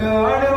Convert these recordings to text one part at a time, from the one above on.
दुःख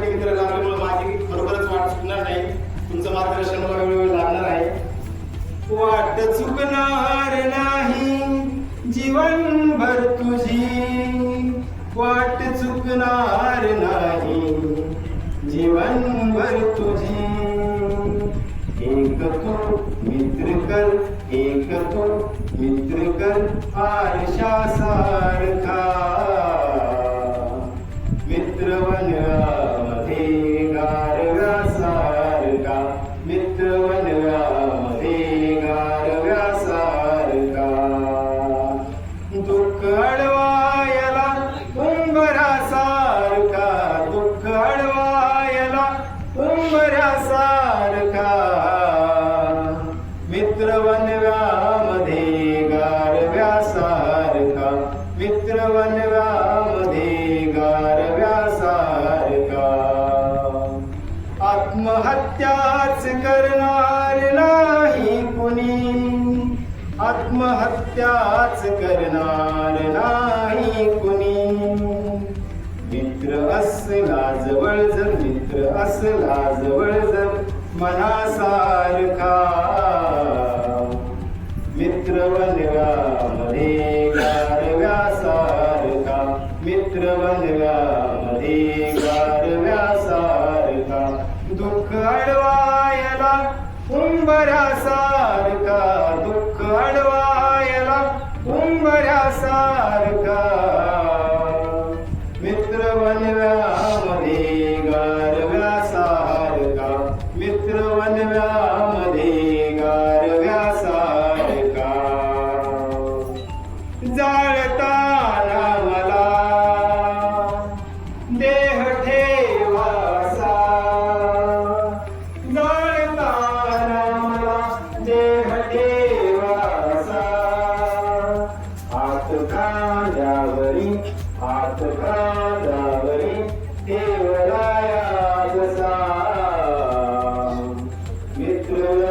मित्र लागल्यामुळे माझी वाट नाही. तुमचं मार्गदर्शन मला वेळोवेळी लागणार आहे. वाट चुकणार नाही जीवनभर तुझी वाट चुकणार नाही जीवनभर तुझी एक तो मित्र कर एक तो मित्र कर आरशासारखा. सारखा मित्रवनव्यामध्ये गारव्यासारखा गारव्या सारखा आत्महत्याच करणार नाही कुणी आत्महत्याच करणार नाही कुणी. मित्र असला जवळ जर असला जवळ जर मनासारखा. मित्र वनव्यामध्ये गारव्यासारखा. मित्र वनव्यामध्ये गारव्यासारखा. दुःख अडवायला उंबऱ्यासारखा. दुःख अडवायला उंबऱ्यासारखा. सारखा आत कानावरी देवराया मित्र